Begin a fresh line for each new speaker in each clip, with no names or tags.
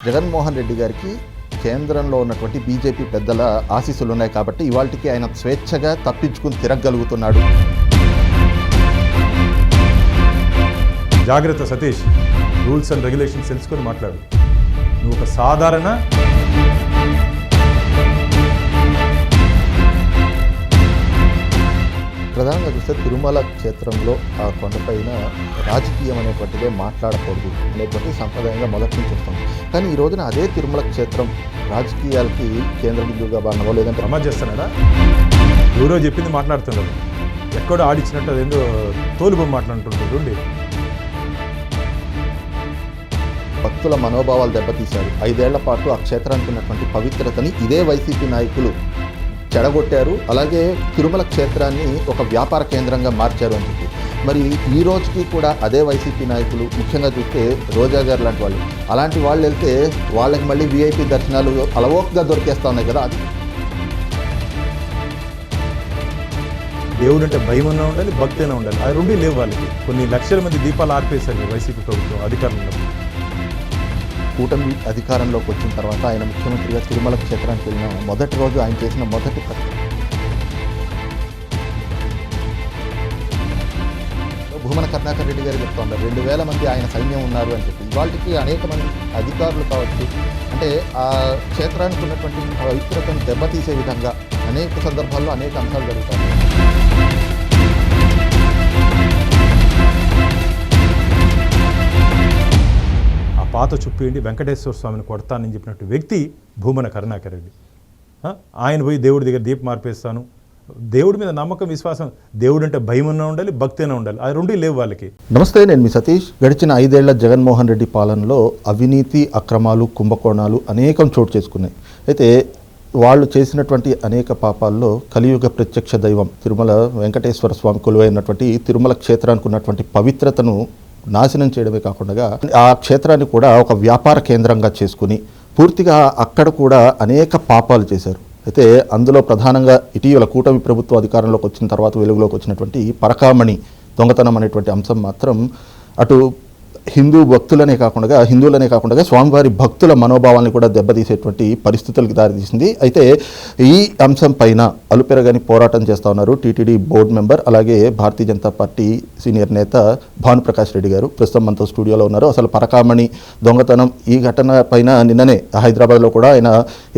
జగన్మోహన్ రెడ్డి గారికి కేంద్రంలో ఉన్నటువంటి బీజేపీ పెద్దల ఆశీస్సులు ఉన్నాయి కాబట్టి ఇవాళకి ఆయన స్వేచ్ఛగా తప్పించుకుని తిరగలుగుతున్నాడు
జాగ్రత్త సతీష్ రూల్స్ అండ్ రెగ్యులేషన్స్ తెలుసుకొని మాట్లాడు. నువ్వు ఒక సాధారణ
ప్రధానంగా చూస్తే తిరుమల క్షేత్రంలో ఆ కొండపైన రాజకీయం అనేటువంటిదే మాట్లాడకూడదు అనేటువంటి సంప్రదాయంగా మొదటి నుంచి వస్తుంది కానీ ఈ రోజున అదే తిరుమల క్షేత్రం రాజకీయాలకి కేంద్ర బిందువుగా బాగా లేదంటే
ప్రమాద్ చేస్తున్నాడా? ఎవరో చెప్పింది మాట్లాడుతున్నారు ఎక్కడో ఆడిచ్చినట్టు అదేందో తోలుబొమ్మ మాట్లాడుతుంటారు ఉండి.
భక్తుల మనోభావాలు దెబ్బతీశారు. ఐదేళ్ళ పాటు ఆ క్షేత్రానికి ఉన్నటువంటి పవిత్రతని ఇదే వైసీపీ నాయకులు చెడగొట్టారు. అలాగే తిరుమల క్షేత్రాన్ని ఒక వ్యాపార కేంద్రంగా మార్చారు అని చెప్పి. మరి ఈ రోజుకి కూడా అదే వైసీపీ నాయకులు ముఖ్యంగా చూస్తే రోజా గారు లాంటి వాళ్ళు. అలాంటి వాళ్ళు వెళ్తే వాళ్ళకి మళ్ళీ వీఐపీ దర్శనాలు అలవోక్గా దొరికేస్తా ఉన్నాయి కదా. అది
దేవుడు అంటే భయం అన్నా ఉండాలి భక్తి అయినా ఉండాలి. ఆ రెండు లేవు వాళ్ళకి. కొన్ని లక్షల మంది దీపాలు ఆర్పేశారు వైసీపీ ప్రభుత్వం అధికారంలో.
కూటమి అధికారంలోకి వచ్చిన తర్వాత ఆయన ముఖ్యమంత్రిగా తిరుమల క్షేత్రానికి వెళ్ళిన మొదటి రోజు ఆయన చేసిన మొదటి ప్ర- కరుణాకర్ రెడ్డి గారు చెప్తా ఉన్నారు రెండు వేల మంది ఆయన సైన్యం ఉన్నారు అని చెప్పి. ఇవాళకి అనేక మంది అధికారులు కావచ్చు అంటే ఆ క్షేత్రానికి ఉన్నటువంటి పవిత్రతను దెబ్బతీసే విధంగా అనేక సందర్భాల్లో అనేక అంశాలు జరుగుతాయి.
ఆ పాత చుప్పేయండి వెంకటేశ్వర స్వామిని కొడతానని చెప్పినట్టు వ్యక్తి భూమన కరుణాకర్ రెడ్డి. ఆయన పోయి దేవుడి దగ్గర దీపం మార్పేస్తాను దేవుడి మీద నమ్మకం విశ్వాసం దేవుడు అంటే భయం ఉండాలి భక్తి అయినా ఉండాలి. ఆ రెండు లేవు వాళ్ళకి.
నమస్తే నేను మీ సతీష్. గడిచిన ఐదేళ్ళ జగన్మోహన్ రెడ్డి పాలనలో అవినీతి అక్రమాలు కుంభకోణాలు అనేకం చోటు చేసుకున్నాయి. అయితే వాళ్ళు చేసినటువంటి అనేక పాపాల్లో కలియుగ ప్రత్యక్ష దైవం తిరుమల వెంకటేశ్వర స్వామి కొలువైనటువంటి తిరుమల క్షేత్రానికి ఉన్నటువంటి పవిత్రతను నాశనం చేయడమే కాకుండా ఆ క్షేత్రాన్ని కూడా ఒక వ్యాపార కేంద్రంగా చేసుకుని పూర్తిగా అక్కడ కూడా అనేక పాపాలు చేశారు. అయితే అందులో ప్రధానంగా ఇటీవల కూటమి ప్రభుత్వ అధికారంలోకి వచ్చిన తర్వాత వెలుగులోకి వచ్చినటువంటి పరకామణి దొంగతనం అనేటువంటి అంశం మాత్రం అటు హిందూ భక్తులనే కాకుండా హిందువులనే కాకుండా స్వామివారి భక్తుల మనోభావాన్ని కూడా దెబ్బతీసేటువంటి పరిస్థితులకు దారితీసింది. అయితే ఈ అంశం పైన అలుపెరగని పోరాటం చేస్తూ ఉన్నారు టీటీడీ బోర్డు మెంబర్ అలాగే భారతీయ జనతా పార్టీ సీనియర్ నేత భానుప్రకాష్ రెడ్డి గారు. ప్రస్తుతం మనతో స్టూడియోలో ఉన్నారు. అసలు పరకామణి దొంగతనం ఈ ఘటన పైన నిన్ననే హైదరాబాద్లో కూడా ఆయన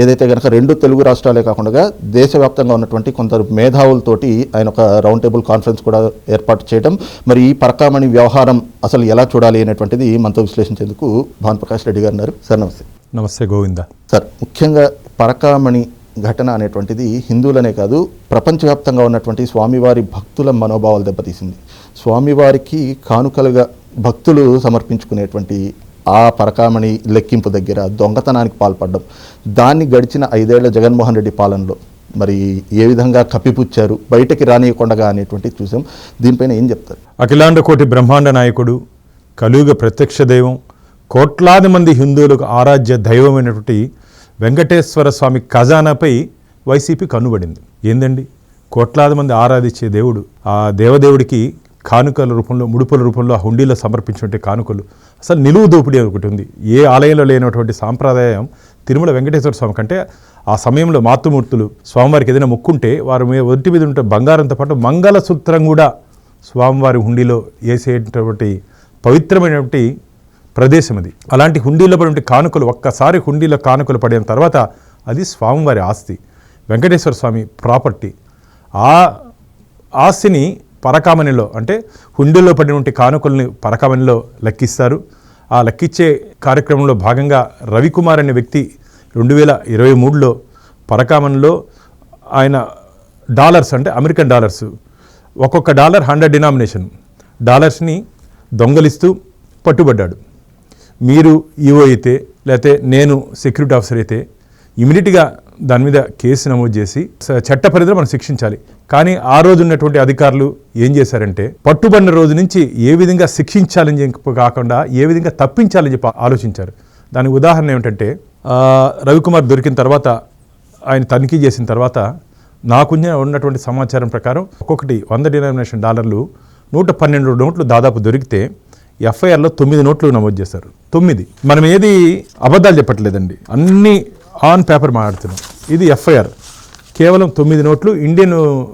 ఏదైతే కనుక రెండు తెలుగు రాష్ట్రాలే కాకుండా దేశవ్యాప్తంగా ఉన్నటువంటి కొందరు మేధావులతోటి ఆయన ఒక రౌండ్ టేబుల్ కాన్ఫరెన్స్ కూడా ఏర్పాటు చేయడం మరి ఈ పరకామణి వ్యవహారం అసలు ఎలా చూడాలి అనేటువంటిది మనతో విశ్లేషించేందుకు భానుప్రకాష్ రెడ్డి గారు ఉన్నారు. సార్ నమస్తే.
నమస్తే గోవింద.
సార్ ముఖ్యంగా పరకామణి ఘటన అనేటువంటిది హిందువులనే కాదు ప్రపంచవ్యాప్తంగా ఉన్నటువంటి స్వామివారి భక్తుల మనోభావాలు దెబ్బతీసింది. స్వామివారికి కానుకలుగా భక్తులు సమర్పించుకునేటువంటి ఆ పరకామణి లెక్కింపు దగ్గర దొంగతనానికి పాల్పడడం దాన్ని గడిచిన ఐదేళ్ళ జగన్మోహన్ రెడ్డి పాలనలో మరి ఏ విధంగా కప్పిపుచ్చారు బయటకి రానియకుండా అనేటువంటిది చూసాం. దీనిపైన ఏం చెప్తారు?
అఖిలాండ కోటి బ్రహ్మాండ నాయకుడు కలియుగ ప్రత్యక్ష దైవం కోట్లాది మంది హిందువులకు ఆరాధ్య దైవమైనటువంటి వెంకటేశ్వర స్వామి ఖజానాపై వైసీపీ కనుబడింది ఏందండి? కోట్లాది మంది ఆరాధించే దేవుడు ఆ దేవదేవుడికి కానుకల రూపంలో ముడుపుల రూపంలో ఆ హుండీలో సమర్పించినటువంటి కానుకలు. అసలు నిలువు దోపిడీ ఒకటి ఉంది. ఏ ఆలయంలో లేనటువంటి సాంప్రదాయం తిరుమల వెంకటేశ్వర స్వామి కంటే ఆ సమయంలో మాతృమూర్తులు స్వామివారికి ఏదైనా మొక్కుంటే వారి మీద ఒంటి మీద ఉంటే బంగారంతో పాటు మంగళసూత్రం కూడా స్వామివారి హుండీలో వేసేటటువంటి పవిత్రమైనటువంటి ప్రదేశం అది. అలాంటి హుండీలో పడినటువంటి కానుకలు ఒక్కసారి హుండీలో కానుకలు పడిన తర్వాత అది స్వామివారి ఆస్తి. వెంకటేశ్వర స్వామి ప్రాపర్టీ. ఆ ఆస్తిని పరకామణిలో అంటే హుండీలో పడినటువంటి కానుకల్ని పరకామణిలో లెక్కిస్తారు. ఆ లెక్కించే కార్యక్రమంలో భాగంగా రవికుమార్ అనే వ్యక్తి రెండు వేల ఇరవై మూడులో పరకామణిలో ఆయన డాలర్స్ అంటే అమెరికన్ డాలర్స్ ఒక్కొక్క డాలర్ హండ్రెడ్ డినామినేషన్. డాలర్స్ని దొంగలిస్తూ పట్టుబడ్డాడు. మీరు ఈఓ అయితే లేకపోతే నేను సెక్యూరిటీ ఆఫీసర్ అయితే ఇమీడియట్గా దాని మీద కేసు నమోదు చేసి చట్ట పరిధిలో మనం శిక్షించాలి. కానీ ఆ రోజు ఉన్నటువంటి అధికారులు ఏం చేశారంటే పట్టుబడిన రోజు నుంచి ఏ విధంగా శిక్షించాలని చెప్పి కాకుండా ఏ విధంగా తప్పించాలని చెప్పి ఆలోచించారు. దానికి ఉదాహరణ ఏమిటంటే రవికుమార్ దొరికిన తర్వాత ఆయన తనిఖీ చేసిన తర్వాత నాకు ఉన్నటువంటి సమాచారం ప్రకారం ఒక్కొక్కటి వంద డినామినేషన్ డాలర్లు నూట పన్నెండు నోట్లు దాదాపు దొరికితే ఎఫ్ఐఆర్లో తొమ్మిది నోట్లు నమోదు చేశారు. తొమ్మిది. మనం ఏది అబద్ధాలు చెప్పట్లేదండి. అన్ని ఆన్ పేపర్ మాట్లాడుతున్నాం. ఇది ఎఫ్ఐఆర్. కేవలం తొమ్మిది నోట్లు ఇండియన్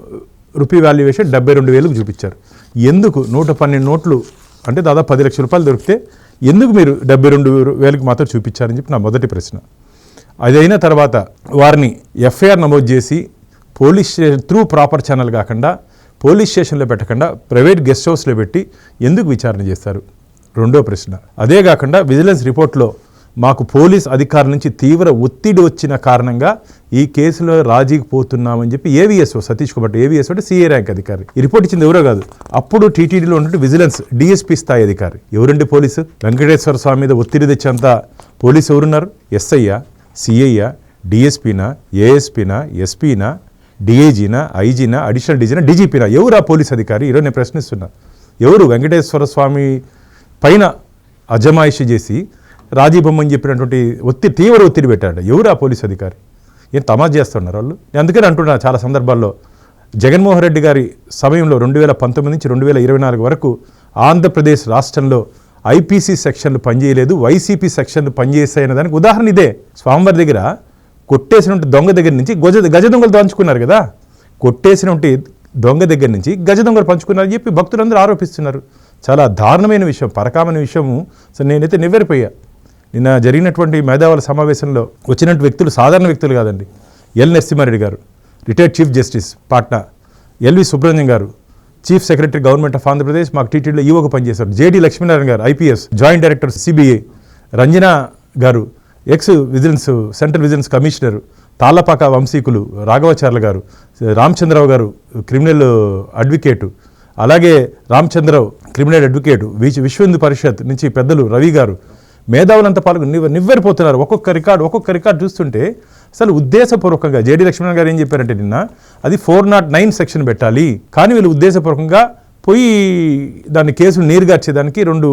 రూపీ వాల్యుయేషన్ డెబ్బై రెండు వేలకు చూపించారు. ఎందుకు నూట పన్నెండు నోట్లు అంటే దాదాపు పది లక్షల రూపాయలు దొరికితే ఎందుకు మీరు డెబ్బై రెండు వేలకు మాత్రం చూపించారని చెప్పి నా మొదటి ప్రశ్న. అదైన తర్వాత వారిని ఎఫ్ఐఆర్ నమోదు చేసి police station through proper channel కాకుండా పోలీస్ స్టేషన్లో పెట్టకుండా ప్రైవేట్ గెస్ట్ హౌస్లో పెట్టి ఎందుకు విచారణ చేస్తారు? రెండో ప్రశ్న. అదే కాకుండా విజిలెన్స్ రిపోర్ట్లో మాకు పోలీస్ అధికారుల నుంచి తీవ్ర ఒత్తిడి వచ్చిన కారణంగా ఈ కేసులో రాజీకి పోతున్నామని చెప్పి ఏవిఎస్ఓ సతీష్ కుమార్ ఏవిఎస్ఓ అంటే సీఏ ర్యాంక్ అధికారి. ఈ రిపోర్ట్ ఇచ్చింది ఎవరో కాదు. అప్పుడు టీటీడీలో ఉన్నట్టు విజిలెన్స్ డిఎస్పీ స్థాయి అధికారి. ఎవరండి పోలీసు? వెంకటేశ్వర స్వామి మీద ఒత్తిడి తెచ్చేంత పోలీసు ఎవరున్నారు? ఎస్ఐయా? సిఐయా? డిఎస్పీనా? ఏఎస్పీనా? ఎస్పీనా? డిఐజీనా ఐజీనా అడిషనల్ డీజీనా డీజీపీనా ఎవరు ఆ పోలీస్ అధికారి? ఈరోజు నేను ప్రశ్నిస్తున్నా. ఎవరు? వెంకటేశ్వర స్వామి పైన అజమాయిషి చేసి రాజీ బొమ్మని చెప్పినటువంటి ఒత్తిడి తీవ్ర ఒత్తిడి పెట్టాడు ఎవరు ఆ పోలీస్ అధికారి? ఏం తమాజ్ చేస్తున్నారు వాళ్ళు? నేను అందుకని అంటున్నా చాలా సందర్భాల్లో జగన్మోహన్ రెడ్డి గారి సమయంలో రెండు వేల పంతొమ్మిది నుంచి రెండు వేల ఇరవై నాలుగు వరకు ఆంధ్రప్రదేశ్ రాష్ట్రంలో ఐపీసీ సెక్షన్లు పనిచేయలేదు వైసీపీ సెక్షన్లు పనిచేసాయనే దానికి ఉదాహరణ ఇదే. స్వామివారి దగ్గర కొట్టేసిన దొంగ దగ్గర నుంచి గజ గజ దొంగలు దంచుకున్నారు కదా. కొట్టేసినటువంటి దొంగ దగ్గర నుంచి గజ దొంగలు పంచుకున్నారని చెప్పి భక్తులందరూ ఆరోపిస్తున్నారు. చాలా దారుణమైన విషయం పరకామైన విషయము. సో నేనైతే నివ్వెరిపోయా. నిన్న జరిగినటువంటి మేధావుల సమావేశంలో వచ్చినటువంటి వ్యక్తులు సాధారణ వ్యక్తులు కాదండి L Narasimha Reddy garu retired chief justice Patna LV Subrahmanyam garu chief secretary government of Andhra Pradesh మాకు టీటీడీలో ఈవోగా పనిచేశారు. JD Lakshminarayana garu IPS joint director CBI Ranjana garu ex vigilance central vigilance commissioner Tallapaka వంశీకులు Raghavacharla గారు రామచంద్రరావు గారు criminal advocate అలాగే Ramachandra Rao criminal advocate విశ్వ విశ్వహిందు పరిషత్ నుంచి పెద్దలు రవి గారు. మేధావులంతా పాల్గొని నివ్వ నివ్వెరిపోతున్నారు. ఒక్కొక్క రికార్డు ఒక్కొక్క రికార్డు చూస్తుంటే అసలు ఉద్దేశపూర్వకంగా జేడీ లక్ష్మణ్ గారు ఏం చెప్పారంటే నిన్న అది ఫోర్ నాట్ నైన్ సెక్షన్ పెట్టాలి. కానీ వీళ్ళు ఉద్దేశపూర్వకంగా పోయి దాన్ని కేసులు నీరుగార్చేదానికి రెండు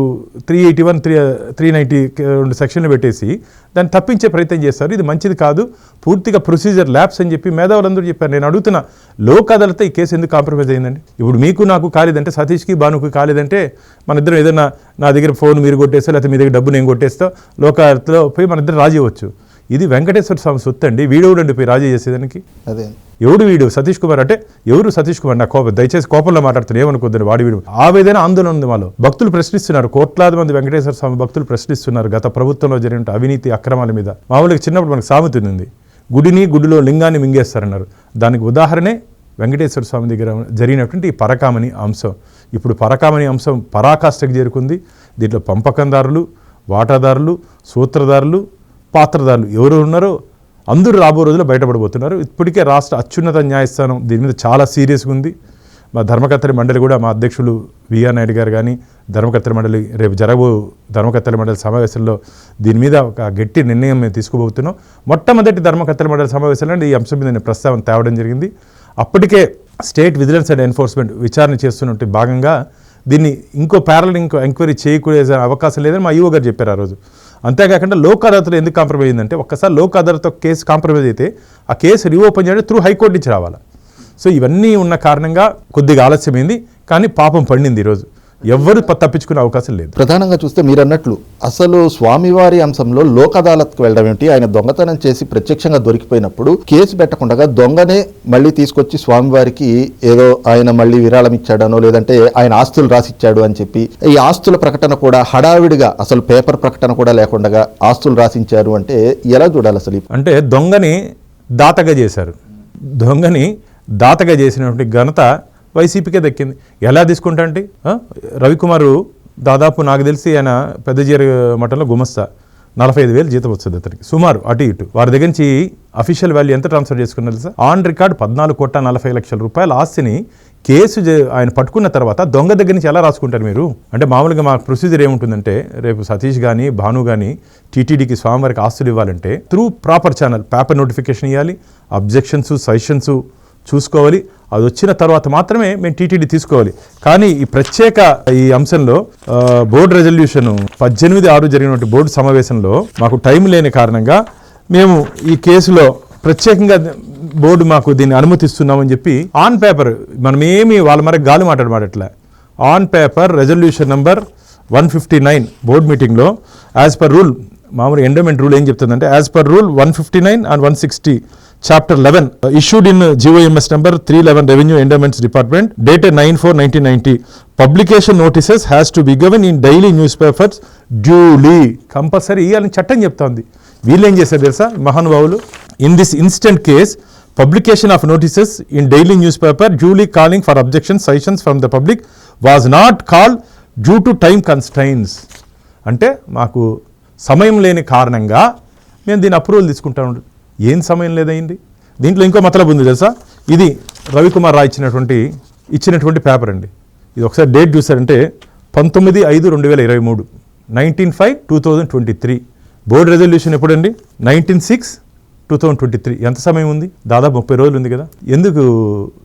three eighty one three three ninety రెండు సెక్షన్లు పెట్టేసి దాన్ని తప్పించే ప్రయత్నం చేస్తారు. ఇది మంచిది కాదు. పూర్తిగా ప్రొసీజర్ ల్యాబ్స్ అని చెప్పి మేధావులందరూ చెప్పారు. నేను అడుగుతున్న లోక్ అదాలత్ ఈ కేసు ఎందుకు కాంప్రమైజ్ అయిందండి? ఇప్పుడు మీకు నాకు కాలేదంటే సతీష్కి భానుకి కాలేదంటే మన ఇద్దరం ఏదైనా నా దగ్గర ఫోన్ మీరు కొట్టేస్తా లేకపోతే మీ దగ్గర డబ్బు నేను కొట్టేస్తా లోక్ అదాలత్లో పోయి మన ఇద్దరు రాజీ అవ్వచ్చు. ఇది వెంకటేశ్వర స్వామి సొత్తు అండి వీడెవడండి పోయి రాజీ చేసేదానికి?
అదే.
ఎవడు వీడు? సతీష్ కుమార్ అంటే ఎవరు సతీష్ కుమార్? నా కోపం. దయచేసి కోపంలో మాట్లాడుతున్నారు ఏమనుకోద్దని వాడి వీడు? ఆవేదన ఆందోళన ఉంది మాలో. భక్తులు ప్రశ్నిస్తున్నారు. కోట్లాది మంది వెంకటేశ్వర స్వామి భక్తులు ప్రశ్నిస్తున్నారు గత ప్రభుత్వంలో జరిగిన అవినీతి అక్రమాల మీద. మామూలుగా చిన్నప్పుడు మనకు సామెత ఉంది గుడిని గుడిలో లింగాన్ని మింగేస్తారన్నారు. దానికి ఉదాహరణే వెంకటేశ్వర స్వామి దగ్గర జరిగినటువంటి ఈ పరకామణి అంశం. ఇప్పుడు పరకామణి అంశం పరాకాష్ఠకు చేరుకుంది. దీంట్లో పంపకందారులు వాటాదారులు సూత్రధారులు పాత్రదారులు ఎవరు ఉన్నారో అందరూ రాబో రోజుల్లో బయటపడబోతున్నారు. ఇప్పటికే రాష్ట్ర అత్యున్నత న్యాయస్థానం దీని మీద చాలా సీరియస్గా ఉంది. మా ధర్మకర్తల మండలి కూడా మా అధ్యక్షులు విఆర్ నాయుడు గారు కానీ ధర్మకర్తల మండలి రేపు జరగబో ధర్మకర్తల మండలి సమావేశంలో దీని మీద ఒక గట్టి నిర్ణయం మేము తీసుకోబోతున్నాం. మొట్టమొదటి ధర్మకర్తల మండలి సమావేశంలో ఈ అంశం మీద నేను ప్రస్తావన తేవడం జరిగింది. అప్పటికే స్టేట్ విజిలెన్స్ అండ్ ఎన్ఫోర్స్మెంట్ విచారణ చేస్తున్నట్టు భాగంగా దీన్ని ఇంకో ప్యారల్ ఇంకో ఎంక్వైరీ చేయకూడదు అవకాశం లేదని మా ఈవో గారు చెప్పారు ఆ రోజు. అంతేకాకుండా లోక్ అదాలత్లో ఎందుకు కాంప్రమైజ్ అయిందంటే ఒక్కసారి లోక్ అదాలత్ కేసు కాంప్రమైజ్ అయితే ఆ కేసు రీఓపెన్ చేయడం త్రూ హైకోర్టు నుంచి రావాలి. సో ఇవన్నీ ఉన్న కారణంగా కొద్దిగా ఆలస్యమైంది కానీ పాపం పండింది ఈరోజు. ఎవ్వరు ప- తప్పించుకునే అవకాశం లేదు.
ప్రధానంగా చూస్తే మీరు అన్నట్లు అసలు స్వామివారి అంశంలో లోక్ అదాలత్కు వెళ్ళడం ఏంటి ఆయన దొంగతనం చేసి ప్రత్యక్షంగా దొరికిపోయినప్పుడు కేసు పెట్టకుండా దొంగనే మళ్ళీ తీసుకొచ్చి స్వామివారికి ఏదో ఆయన మళ్ళీ విరాళం ఇచ్చాడనో లేదంటే ఆయన ఆస్తులు రాసిచ్చాడు అని చెప్పి ఈ ఆస్తుల ప్రకటన కూడా హడావిడిగా అసలు పేపర్ ప్రకటన కూడా లేకుండా ఆస్తులు రాసించారు అంటే ఎలా చూడాలి అసలు?
అంటే దొంగని దాతగా చేశారు. దొంగని దాతగా చేసినటువంటి ఘనత వైసీపీకే దక్కింది. ఎలా తీసుకుంటా అంటే రవికుమారు దాదాపు నాకు తెలిసి ఆయన పెద్దజీర మఠంలో గుమస్తా. నలభై ఐదు వేలు జీతం వస్తుంది అతనికి. సుమారు అటు ఇటు. వారి దగ్గర నుంచి అఫీషియల్ వాల్యూ ఎంత ట్రాన్స్ఫర్ చేసుకున్నారు సార్ ఆన్ రికార్డ్ పద్నాలుగు కోట్ల నలభై లక్షల రూపాయల ఆస్తిని కేసు జ- ఆయన పట్టుకున్న తర్వాత దొంగ దగ్గర నుంచి ఎలా రాసుకుంటారు మీరు? అంటే మామూలుగా మా ప్రొసీజర్ ఏముంటుందంటే రేపు సతీష్ కానీ భాను కానీ టీటీడీకి స్వామివారికి ఆస్తులు ఇవ్వాలంటే through proper channel paper notification ఇవ్వాలి అబ్జెక్షన్స్ సజెషన్స్ చూసుకోవాలి. అది వచ్చిన తర్వాత మాత్రమే మేము టీటీడీ తీసుకోవాలి. కానీ ఈ ప్రత్యేక ఈ అంశంలో బోర్డు రెజల్యూషన్ పద్దెనిమిది ఆరు జరిగినటువంటి బోర్డు సమావేశంలో మాకు టైం లేని కారణంగా మేము ఈ కేసులో ప్రత్యేకంగా బోర్డు మాకు దీన్ని అనుమతిస్తున్నామని చెప్పి ఆన్ పేపర్ మనమేమి వాళ్ళ మరి గాలి మాట్లాడమాటట్లే on paper resolution number one fifty nine board మీటింగ్లో యాజ్ పర్ రూల్ మామూలు ఎండోమెంట్ రూల్ ఏం చెప్తుందంటే as per rule one fifty nine and one sixty chapter eleven issued in GOMS number three eleven revenue endowments department dated nine four nineteen ninety publication notices has to be given in daily news papers duly compulsory ఇవ్వాలని చట్టం చెప్తోంది. వీళ్ళు ఏం చేశారు తెలుసా? మహానుభావులు in this instant case publication of notices in daily news paper duly calling for objection suggestions from the public was not called due to time constraints అంటే మాకు సమయం లేని కారణంగా మేము దీని అప్రూవల్ తీసుకుంటాను ఏం సమయం లేదయింది? దీంట్లో ఇంకో మతలబు ఉంది తెలుసా? ఇది రవికుమార్ రాయ్ ఇచ్చినటువంటి ఇచ్చినటువంటి పేపర్ అండి. ఇది ఒకసారి డేట్ చూసారంటే పంతొమ్మిది ఐదు రెండు వేల ఇరవై మూడు nineteen five two thousand twenty three. Board resolution ఎప్పుడండి? Nineteen six two thousand twenty three. ఎంత సమయం ఉంది? దాదాపు ముప్పై రోజులు ఉంది కదా. ఎందుకు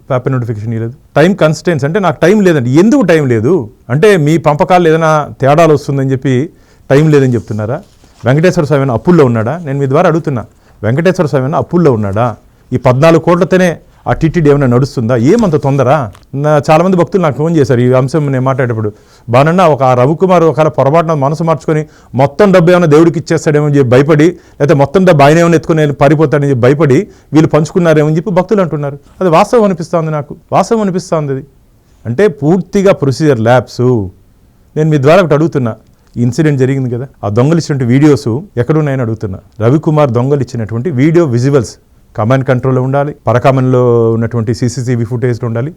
పేపర్ నోటిఫికేషన్ ఇవ్వలేదు టైం కన్స్టెన్స్ అంటే నాకు టైం లేదండి. ఎందుకు టైం లేదు? అంటే మీ పంపకాలు ఏదైనా తేడాలు వస్తుందని చెప్పి టైం లేదని చెప్తున్నారా? వెంకటేశ్వర స్వామి ఏమైనా అప్పుల్లో ఉన్నాడా? నేను మీ ద్వారా అడుగుతున్నా. వెంకటేశ్వర స్వామి ఏమైనా అప్పుల్లో ఉన్నాడా? ఈ పద్నాలుగు కోట్లతోనే ఆ టిటిడి ఏమైనా నడుస్తుందా? ఏమంత తొందర? చాలామంది భక్తులు నాకు ఫోన్ చేశారు. ఈ అంశం నేను మాట్లాడేటప్పుడు బానన్న ఒక ఆ రవికుమార్ ఒకవేళ పొరపాటున మనసు మార్చుకొని మొత్తం డబ్బు ఏమైనా దేవుడికి ఇచ్చేస్తాడేమో అని చెప్పి భయపడి లేకపోతే మొత్తం డబ్బు ఆయన ఏమైనా ఎత్తుకుని పారిపోతాడని చెప్పి భయపడి వీళ్ళు పంచుకున్నారేమో అని చెప్పి భక్తులు అంటున్నారు. అది వాస్తవం అనిపిస్తుంది నాకు. వాస్తవం అనిపిస్తుంది అది. అంటే పూర్తిగా ప్రొసీజర్ ల్యాబ్స్. నేను మీ ద్వారా ఒకటి అడుగుతున్నా. ఇన్సిడెంట్ జరిగింది కదా. ఆ దొంగలు ఇచ్చినటువంటి వీడియోస్ ఎక్కడున్నాయని అడుగుతున్నా. రవికుమార్ దొంగలు ఇచ్చినటువంటి వీడియో విజువల్స్. కమాండ్ కంట్రోల్లో ఉండాలి. పరకామన్లో ఉన్నటువంటి సీసీటీవీ ఫుటేజ్లో ఉండాలి.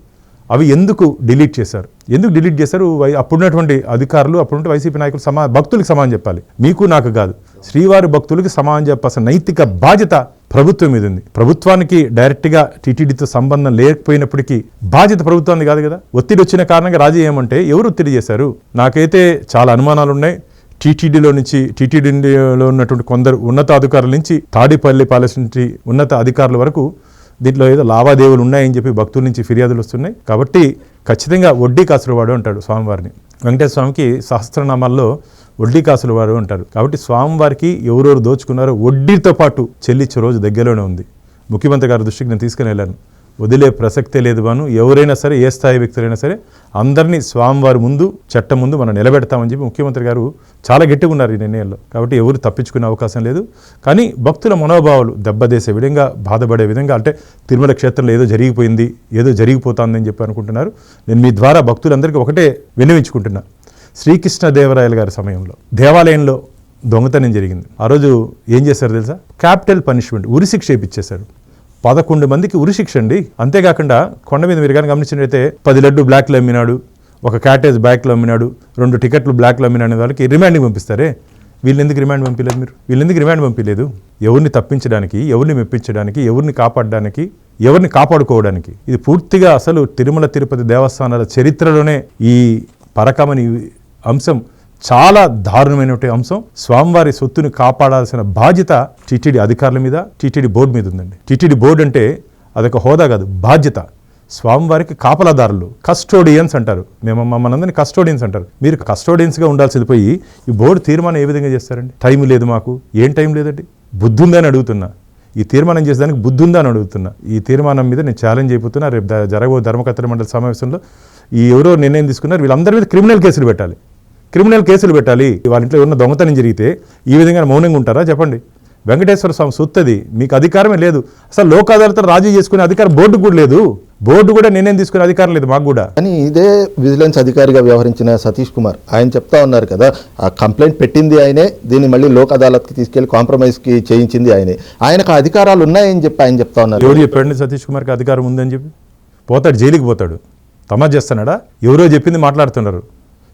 అవి ఎందుకు డిలీట్ చేశారు? ఎందుకు డిలీట్ చేశారు? వై- అప్పుడున్నటువంటి అధికారులు అప్పుడున్న వైసీపీ నాయకులు సమా భక్తులకు సమానం చెప్పాలి. మీకు నాకు కాదు. శ్రీవారి భక్తులకి సమానం చెప్పాల్సిన నైతిక బాధ్యత ప్రభుత్వం మీద ఉంది. ప్రభుత్వానికి డైరెక్ట్గా టీటీడీతో సంబంధం లేకపోయినప్పటికీ బాధ్యత ప్రభుత్వానికి కాదు కదా. ఒత్తిడి వచ్చిన కారణంగా రాజీ ఏమంటే ఎవరు ఒత్తిడి చేశారు? నాకైతే చాలా అనుమానాలు ఉన్నాయి. టీటీడీలో నుంచి టీటీడీలో ఉన్నటువంటి కొందరు ఉన్నతాధికారుల నుంచి తాడిపల్లి పాలసీ నుంచి ఉన్నత అధికారుల వరకు దీంట్లో ఏదో లావాదేవీలు ఉన్నాయని చెప్పి భక్తుల నుంచి ఫిర్యాదులు వస్తున్నాయి. కాబట్టి ఖచ్చితంగా వడ్డీ కాసులవాడు అంటాడు స్వామివారిని. వెంకటేశ్వర స్వామికి సహస్రనామాల్లో వడ్డీ కాసులు వాడు అంటారు. కాబట్టి స్వామివారికి ఎవరెవరు దోచుకున్నారో వడ్డీతో పాటు చెల్లించే రోజు దగ్గరలోనే ఉంది. ముఖ్యమంత్రి గారి దృష్టికి నేను తీసుకుని వెళ్ళాను. వదిలే ప్రసక్తే లేదు గాను. ఎవరైనా సరే ఏ స్థాయి వ్యక్తులైనా సరే అందరినీ స్వామివారి ముందు చట్టం ముందు మనం నిలబెడతామని చెప్పి ముఖ్యమంత్రి గారు చాలా గట్టిగా ఉన్నారు ఈ నిర్ణయంలో. కాబట్టి ఎవరు తప్పించుకునే అవకాశం లేదు. కానీ భక్తుల మనోభావాలు దెబ్బదేసే విధంగా బాధపడే విధంగా అంటే తిరుమల క్షేత్రంలో ఏదో జరిగిపోయింది ఏదో జరిగిపోతుందని చెప్పి అనుకుంటున్నారు. నేను మీ ద్వారా భక్తులందరికీ ఒకటే విన్నవించుకుంటున్నా. శ్రీకృష్ణదేవరాయలు గారి సమయంలో దేవాలయంలో దొంగతనం జరిగింది. ఆ రోజు ఏం చేశారు తెలుసా? క్యాపిటల్ పనిష్మెంట్ ఉరిశిక్ష ఇప్పించేశారు పదకొండు మందికి ఉరిశిక్ష అండి. అంతేకాకుండా కొండ మీద మీరు కానీ గమనించినట్లయితే పది లడ్డు బ్లాక్లో అమ్మినాడు ఒక క్యాటేజ్ బ్లాక్లో అమ్మినాడు రెండు టికెట్లు బ్లాక్లో అమ్మినాడు వాళ్ళకి రిమాండింగ్ పంపిస్తారే? వీళ్ళు ఎందుకు రిమాండ్ పంపించలేదు మీరు? వీళ్ళు ఎందుకు రిమాండ్ పంపించలేదు ఎవరిని తప్పించడానికి ఎవరిని మెప్పించడానికి ఎవరిని కాపాడడానికి ఎవరిని కాపాడుకోవడానికి? ఇది పూర్తిగా అసలు తిరుమల తిరుపతి దేవస్థానాల చరిత్రలోనే ఈ పరకమని అంశం. చాలా దారుణమైనటువంటి అంశం. స్వామివారి సొత్తుని కాపాడాల్సిన బాధ్యత టీటీడీ అధికారుల మీద టీటీడీ బోర్డు మీద ఉందండి. టీటీడీ బోర్డు అంటే అదొక హోదా కాదు బాధ్యత. స్వామివారికి కాపలాదారులు కస్టోడియన్స్ అంటారు. మేము మనందరినీ కస్టోడియన్స్ అంటారు. మీరు కస్టోడియన్స్గా ఉండాల్సింది పోయి ఈ బోర్డు తీర్మానం ఏ విధంగా చేస్తారండి? టైం లేదు మాకు. ఏం టైం లేదండి? బుద్ధి ఉందని అడుగుతున్నా. ఈ తీర్మానం చేసేదానికి బుద్ధి ఉందా అని అడుగుతున్నా. ఈ తీర్మానం మీద నేను ఛాలెంజ్ అయిపోతున్నా. రేపు జరగబో ధర్మకర్తల మండలి సమావేశంలో ఈ ఎవరో నిర్ణయం తీసుకున్నారు. వీళ్ళందరి మీద క్రిమినల్ కేసులు పెట్టాలి. క్రిమినల్ కేసులు పెట్టాలి. వాళ్ళ ఇంట్లో ఉన్న దొంగతనం జరిగితే ఈ విధంగా మౌనంగా ఉంటారా? చెప్పండి. వెంకటేశ్వర స్వామి సొత్తది. మీకు అధికారమే లేదు. అసలు లోక్ అదాలతో రాజీ చేసుకునే అధికారం బోర్డు కూడా లేదు. బోర్డు కూడా నిర్ణయం తీసుకునే అధికారం లేదు మాకు కూడా.
కానీ ఇదే విజిలెన్స్ అధికారిగా వ్యవహరించిన సతీష్ కుమార్ ఆయన చెప్తా ఉన్నారు కదా ఆ కంప్లైంట్ పెట్టింది ఆయనే దీన్ని మళ్ళీ లోక్ అదాలత్కి తీసుకెళ్ళి కాంప్రమైజ్కి చేయించింది ఆయనే. ఆయనకు ఆ అధికారాలు ఉన్నాయని చెప్పి ఆయన చెప్తా ఉన్నారు.
ఎవరు చెప్పాడండి సతీష్ కుమార్కి అధికారం ఉందని చెప్పి? పోతాడు జైలుకి పోతాడు. తమాజ్ చేస్తున్నాడా? ఎవరో చెప్పింది మాట్లాడుతున్నారు.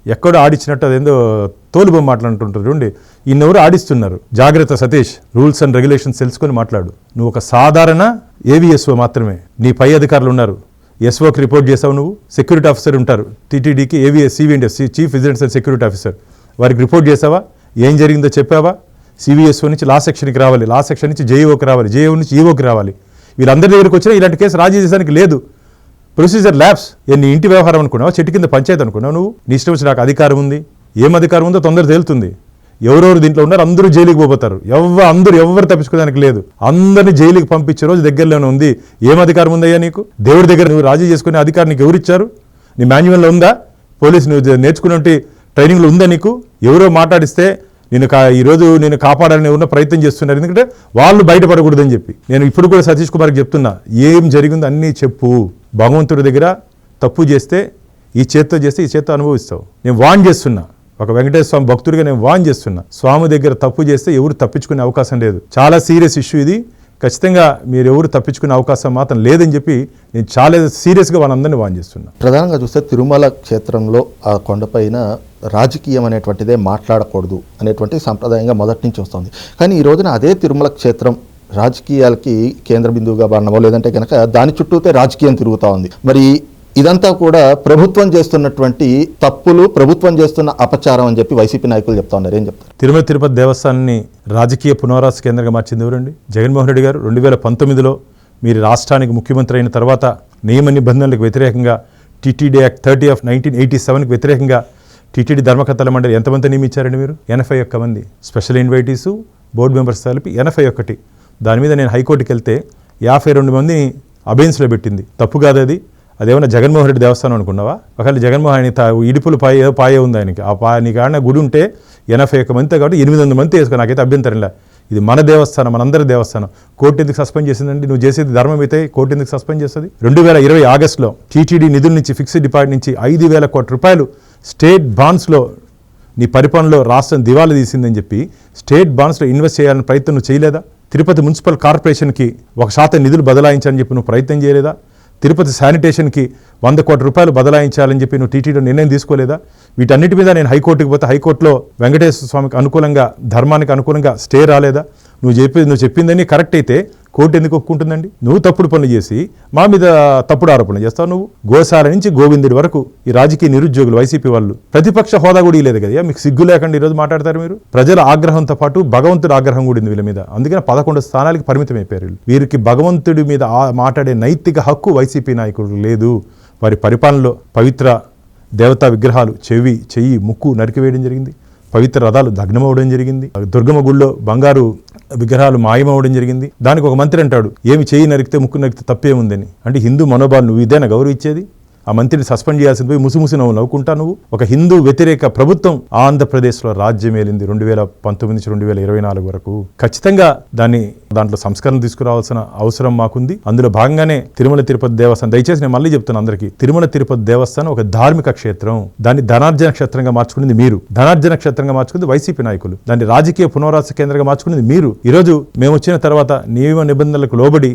ఎక్కడో ఆడిచ్చినట్టు అదేందో తోలుబొమ్మ మాట్లాడుతుంటారు చూడండి ఇన్నెవరు ఆడిస్తున్నారు. జాగ్రత్త సతీష్ రూల్స్ అండ్ రెగ్యులేషన్స్ తెలుసుకొని మాట్లాడు. నువ్వు ఒక సాధారణ ఏవిఎస్ఓ మాత్రమే. నీ పై అధికారులు ఉన్నారు. ఎస్ఓకి రిపోర్ట్ చేసావు నువ్వు. సెక్యూరిటీ ఆఫీసర్ ఉంటారు. టీటీడీకి AVS సివిఎండిఎస్ chief vigilance and security officer వారికి రిపోర్ట్ చేసావా? ఏం జరిగిందో చెప్పావా? సివిఎస్ఓ నుంచి లా సెక్షన్కి రావాలి. లా సెక్షన్ నుంచి జేఈఓకి రావాలి. జేఈఓ నుంచి ఈఓకి రావాలి. వీళ్ళందరి దగ్గరికి వచ్చినా ఇలాంటి కేసు రాజీ చేయడానికి లేదు. ప్రొసీజర్ ల్యాబ్స్ ఏ నీ ఇంటి వ్యవహారం అనుకున్నావు? చెట్టు కింద పంచాయతీ అనుకున్నావు నువ్వు? నీ ఇష్టం వచ్చి నాకు అధికారం ఉంది. ఏం అధికారం ఉందో తొందర తేలుతుంది. ఎవరెవరు దీంట్లో ఉన్నారు అందరూ జైలుకి పోతారు. ఎవ అందరూ ఎవరు తప్పించుకోవడానికి లేదు. అందరిని జైలుకి పంపించే రోజు దగ్గరలోనే ఉంది. ఏం అధికారం ఉందయ్యా నీకు? దేవుడి దగ్గర నువ్వు రాజీ చేసుకునే అధికారం నీకు ఎవరిచ్చారు? నీ మాన్యువల్లో ఉందా? పోలీసు నువ్వు నేర్చుకున్నట్టు ట్రైనింగ్లో ఉందా నీకు? ఎవరో మాట్లాడిస్తే నేను కా ఈరోజు నేను కాపాడాలని ఉన్న ప్రయత్నం చేస్తున్నారు. ఎందుకంటే వాళ్ళు బయటపడకూడదని చెప్పి. నేను ఇప్పుడు కూడా సతీష్ కుమార్కి చెప్తున్నా. ఏం జరిగిందో అన్నీ చెప్పు. భగవంతుడి దగ్గర తప్పు చేస్తే ఈ చేత్తో చేస్తే ఈ చేత్తో అనుభవిస్తావు. నేను వాన్ చేస్తున్నా. ఒక వెంకటేశ్వర స్వామి భక్తుడిగా నేను వాన్ చేస్తున్నా. స్వామి దగ్గర తప్పు చేస్తే ఎవరు తప్పించుకునే అవకాశం లేదు. చాలా సీరియస్ ఇష్యూ ఇది. ఖచ్చితంగా మీరు ఎవరు తప్పించుకునే అవకాశం మాత్రం లేదని చెప్పి నేను చాలా సీరియస్గా వాళ్ళందరినీ వాన్ చేస్తున్నా.
ప్రధానంగా చూస్తే తిరుమల క్షేత్రంలో ఆ కొండపైన రాజకీయం అనేటువంటిదే మాట్లాడకూడదు అనేటువంటి సాంప్రదాయంగా మొదటి నుంచి వస్తుంది. కానీ ఈ రోజున అదే తిరుమల క్షేత్రం రాజకీయాలకి కేంద్ర బిందువుగా మారడమో లేదంటే కనుక దాని చుట్టూతే రాజకీయం తిరుగుతూ ఉంది. మరి ఇదంతా కూడా ప్రభుత్వం చేస్తున్నటువంటి తప్పులు ప్రభుత్వం చేస్తున్న అపచారం అని చెప్పి వైసీపీ నాయకులు చెప్తా ఉన్నారు. ఏం చెప్తారు?
తిరుమల తిరుపతి దేవస్థానాన్ని రాజకీయ పునరాస కేంద్రంగా మార్చింది ఎవరండి? జగన్మోహన్ రెడ్డి గారు. రెండు వేల పంతొమ్మిదిలో మీరు రాష్ట్రానికి ముఖ్యమంత్రి అయిన తర్వాత నియమ నిబంధనలకు వ్యతిరేకంగా TTD act thirty of nineteen eighty సెవెన్కి వ్యతిరేకంగా టీటీడీ ధర్మకర్తల మండలి ఎంతమంది నియమించారండి మీరు? ఎనభై ఒక్క మంది. స్పెషల్ ఇన్వైటీసు బోర్డు మెంబర్స్ కలిపి ఎనభై ఒకటి దాని మీద నేను హైకోర్టుకి వెళ్తే యాభై రెండు మందిని అబెయిన్స్లో పెట్టింది. తప్పు కాదు అది. అదేమన్నా జగన్మోహన్ రెడ్డి దేవస్థానం అనుకున్నావా? ఒకవేళ జగన్మోహన్ తా- ఇడుపులు పాయ ఏదో పాయ ఉంది ఆయనకి. ఆ పా నీ కాడ గుడి ఉంటే ఎనభై ఒక్క మంది కాబట్టి ఎనిమిది వందల మంది వేసుకో. నాకైతే అభ్యంతరంలా ఇది మన దేవస్థానం మనందరి దేవస్థానం. కోర్టు ఎందుకు సస్పెండ్ చేసిందండి? నువ్వు చేసేది ధర్మం అయితే కోర్టు ఎందుకు సస్పెండ్ చేస్తుంది? రెండు వేల ఇరవై ఆగస్టులో టీటీడీ నిధుల నుంచి ఫిక్స్డ్ డిపాజిట్ నుంచి ఐదు వేల కోట్ల రూపాయలు స్టేట్ బాండ్స్లో నీ పరిపాలనలో రాష్ట్రం దివాలా తీసిందని చెప్పి స్టేట్ బాండ్స్లో ఇన్వెస్ట్ చేయాలని ప్రయత్నం నువ్వు చేయలేదా? తిరుపతి మున్సిపల్ కార్పొరేషన్కి ఒక శాతం నిధులు బదలాయించాలని చెప్పి నువ్వు ప్రయత్నం చేయలేదా? తిరుపతి శానిటేషన్కి వంద కోట్ల రూపాయలు బదలాయించాలని చెప్పి నువ్వు టీటీడీ నిర్ణయం తీసుకోలేదా? వీటన్నిటి మీద నేను హైకోర్టుకి పోతే హైకోర్టులో వెంకటేశ్వర స్వామికి అనుకూలంగా ధర్మానికి అనుకూలంగా స్టే రాలేదా? నువ్వు చెప్పి నువ్వు చెప్పిందని కరెక్ట్ అయితే కోర్టు ఎందుకు ఒక్కుంటుందండి నువ్వు తప్పుడు పనులు చేసి మా మీద తప్పుడు ఆరోపణలు చేస్తావు నువ్వు. గోశాల నుంచి గోవిందుడి వరకు ఈ రాజకీయ నిరుద్యోగులు వైసీపీ వాళ్ళు ప్రతిపక్ష హోదా కూడా లేదు కదా. మీకు సిగ్గు లేకుండా ఈరోజు మాట్లాడతారు మీరు? ప్రజల ఆగ్రహంతో పాటు భగవంతుడి ఆగ్రహం కూడా ఉంది వీళ్ళ మీద. అందుకని పదకొండు స్థానాలకి పరిమితం అయిపోయారు వీరికి భగవంతుడి మీద మాట్లాడే నైతిక హక్కు వైసీపీ నాయకుడు లేదు. వారి పరిపాలనలో పవిత్ర దేవతా విగ్రహాలు చెవి చెయ్యి ముక్కు నరికివేయడం జరిగింది. పవిత్ర రథాలు దగ్నమవడం జరిగింది. దుర్గమ్మ గుళ్ళో బంగారు విగ్రహాలు మాయమవడం జరిగింది. దానికి ఒక మంత్రి అంటాడు ఏమి చేయి నరికితే ముక్కు నరికితే తప్పేముందని? అంటే హిందూ మనోభావాలు నువ్వు ఇదేనా గౌరవించేది? ఆ మంత్రిని సస్పెండ్ చేయాల్సింది పోయి ముసిముసి నువ్వు నవ్వుకుంటా నువ్వు? ఒక హిందూ వ్యతిరేక ప్రభుత్వం ఆంధ్రప్రదేశ్లో రాజ్యం ఏలింది రెండు వేల పంతొమ్మిది నుంచి రెండు వేల ఇరవై నాలుగు వరకు. ఖచ్చితంగా దాన్ని దాంట్లో సంస్కరణ తీసుకురావాల్సిన అవసరం మాకుంది. అందులో భాగంగానే తిరుమల తిరుపతి దేవస్థానం దయచేసి నేను మళ్ళీ చెప్తాను అందరికీ తిరుమల తిరుపతి దేవస్థానం ఒక ధార్మిక క్షేత్రం. దాన్ని ధనార్జన క్షేత్రంగా మార్చుకునేది మీరు. ధనార్జన క్షేత్రంగా మార్చుకుంది వైసీపీ నాయకులు. దాన్ని రాజకీయ పునరాస కేంద్రంగా మార్చుకునేది మీరు. ఈరోజు మేము వచ్చిన తర్వాత నియమ నిబంధనలకు లోబడి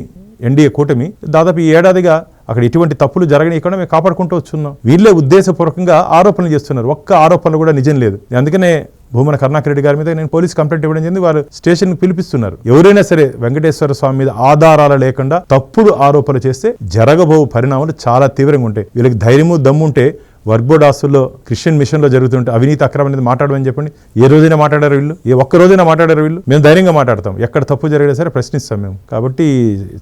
ఎన్డీఏ కూటమి దాదాపు ఈ ఏడాదిగా అక్కడ ఎటువంటి తప్పులు జరగనీయకుండా మేము కాపాడుకుంటూ వచ్చున్నాం. వీళ్ళే ఉద్దేశపూర్వకంగా ఆరోపణలు చేస్తున్నారు. ఒక్క ఆరోపణలు కూడా నిజం లేదు. అందుకనే భూమన కరుణాకర్ రెడ్డి గారి మీద నేను పోలీస్ కంప్లైంట్ ఇవ్వడం జరిగింది. వారు స్టేషన్కి పిలిపిస్తున్నారు. ఎవరైనా సరే వెంకటేశ్వర స్వామి మీద ఆధారాలు లేకుండా తప్పుడు ఆరోపణలు చేస్తే జరగబో పరిణామాలు చాలా తీవ్రంగా ఉంటాయి. వీళ్ళకి ధైర్యము దమ్ముంటే వర్బోడాసుల్లో క్రిస్టియన్ మిషన్లో జరుగుతుంటే అవినీతి అక్రమం అనేది మాట్లాడమని చెప్పండి. ఏ రోజైనా మాట్లాడారు వీళ్ళు? ఏ ఒక్క రోజైనా మాట్లాడారు వీళ్ళు? మేము ధైర్యంగా మాట్లాడతాం. ఎక్కడ తప్పు జరిగినా సరే ప్రశ్నిస్తాం మేము. కాబట్టి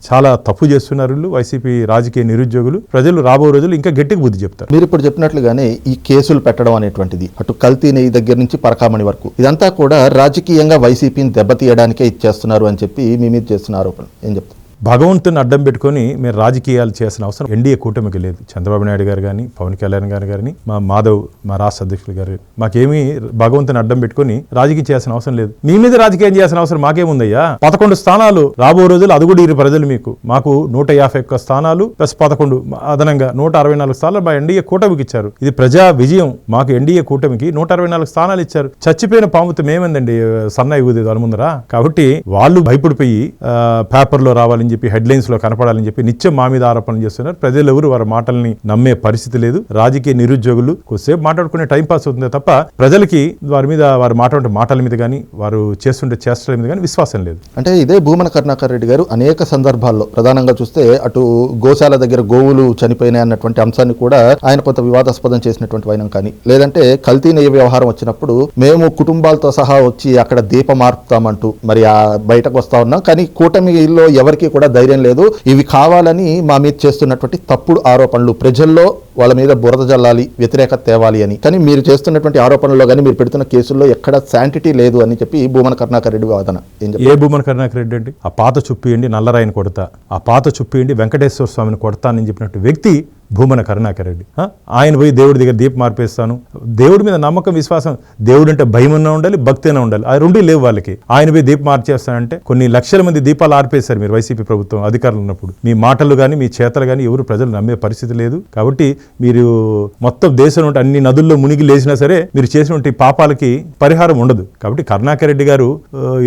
చాలా తప్పు చేస్తున్నారు వీళ్ళు వైసీపీ రాజకీయ నిరుద్యోగులు. ప్రజలు రాబో రోజులు ఇంకా గట్టిగా బుద్ధి చెప్తారు.
మీరు ఇప్పుడు చెప్పినట్లుగానే ఈ కేసులు పెట్టడం అనేటువంటిది అటు కల్తీ నెయ్యి దగ్గర నుంచి పరకామణి వరకు. ఇదంతా కూడా రాజకీయంగా వైసీపీని దెబ్బతీయడానికే ఇచ్చేస్తున్నారు అని చెప్పి మీ మీద చేస్తున్న ఆరోపణ. ఏం చెప్తారు?
భగవంతుని అడ్డం పెట్టుకొని మీరు రాజకీయాలు చేసిన అవసరం ఎన్డీఏ కూటమికి లేదు. చంద్రబాబు నాయుడు గారు కానీ పవన్ కళ్యాణ్ గారు కానీ మా మాధవ్ మా రాష్ట్ర అధ్యక్షులు గారు మాకేమీ భగవంతుని అడ్డం పెట్టుకొని రాజకీయం చేయాల్సిన అవసరం లేదు. మీ మీద రాజకీయం చేయాల్సిన అవసరం మాకేముందయ్యా? పదకొండు స్థానాలు రాబో రోజులు అది కూడా ఇరు ప్రజలు మీకు. మాకు నూట యాభై ఒక్క స్థానాలు ప్లస్ పదకొండు అదనంగా నూట అరవై నాలుగు స్థానాలు మా ఎన్డీఏ కూటమికి ఇచ్చారు. ఇది ప్రజా విజయం. మాకు ఎన్డీఏ కూటమికి నూట అరవై నాలుగు స్థానాలు ఇచ్చారు. చచ్చిపోయిన పాముతో ఏమైందండి సన్న ఊదేది దాని ముందర కాబట్టి వాళ్ళు భయపడిపోయి పేపర్లో రావాలని చెప్పి హెడ్లైన్స్లో కనపడాలని చెప్పి నిత్యం మా మీద ఆరోపణలు చేస్తున్నారు. ప్రజలు ఎవరు వారి మాటల్ని నమ్మే పరిస్థితి లేదు. రాజకీయ నిరుద్యోగులు కొద్దిసేపు మాట్లాడుకునే టైం పాస్ అవుతుంది తప్ప ప్రజలకి వారి మీద వారు మాట్లాడే మాటల మీద కానీ వారు చేస్తుండే చేష్టల మీద కానీ విశ్వాసం లేదు.
అంటే ఇదే భూమన కరుణాకర్ రెడ్డి గారు అనేక సందర్భాల్లో ప్రధానంగా చూస్తే అటు గోశాల దగ్గర గోవులు చనిపోయినాయి అన్నటువంటి అంశాన్ని కూడా ఆయన కొంత వివాదాస్పదం చేసినటువంటి వైనం కానీ లేదంటే కల్తీ నెయ్యి వ్యవహారం వచ్చినప్పుడు మేము కుటుంబాలతో సహా వచ్చి అక్కడ దీపం ఆర్పుతామంటూ మరి ఆ బయటకు వస్తా ఉన్నాం. కానీ కూటమిలో ఎవరికి కూడా ధైర్యం లేదు. ఇవి కావాలని మా మీద చేస్తున్నటువంటి తప్పుడు ఆరోపణలు ప్రజల్లో వాళ్ళ మీద బురద జల్లాలి వ్యతిరేకత తేవాలి అని. కానీ మీరు చేస్తున్నటువంటి ఆరోపణల్లో కానీ మీరు పెడుతున్న కేసుల్లో ఎక్కడ శాంటిటీ లేదు అని చెప్పి భూమన కరుణాకర్ రెడ్డి వాదన. ఏ
భూమన కరుణాకర్ రెడ్డి అండి ఆ పాత చుప్పియండి నల్లరాయిని కొడతా ఆ పాత చుప్పియండి వెంకటేశ్వర స్వామిని కొడతా అని చెప్పినట్టు వ్యక్తి భూమన కరుణాకర్ రెడ్డి. ఆయన పోయి దేవుడి దగ్గర దీపం మార్పేస్తాను దేవుడి మీద నమ్మకం విశ్వాసం దేవుడు అంటే భయం అన్నా ఉండాలి భక్తి అయినా ఉండాలి. ఆ రెండు లేవు వాళ్ళకి. ఆయన పోయి దీపం మార్చేస్తానంటే కొన్ని లక్షల మంది దీపాలు ఆర్పేశారు మీరు వైసీపీ ప్రభుత్వం అధికారులు ఉన్నప్పుడు. మీ మాటలు కానీ మీ చేతలు కానీ ఎవరు ప్రజలు నమ్మే పరిస్థితి లేదు. కాబట్టి మీరు మొత్తం దేశం అన్ని నదుల్లో మునిగి లేచినా సరే మీరు చేసినటువంటి పాపాలకి పరిహారం ఉండదు. కాబట్టి కరుణాకర్ రెడ్డి గారు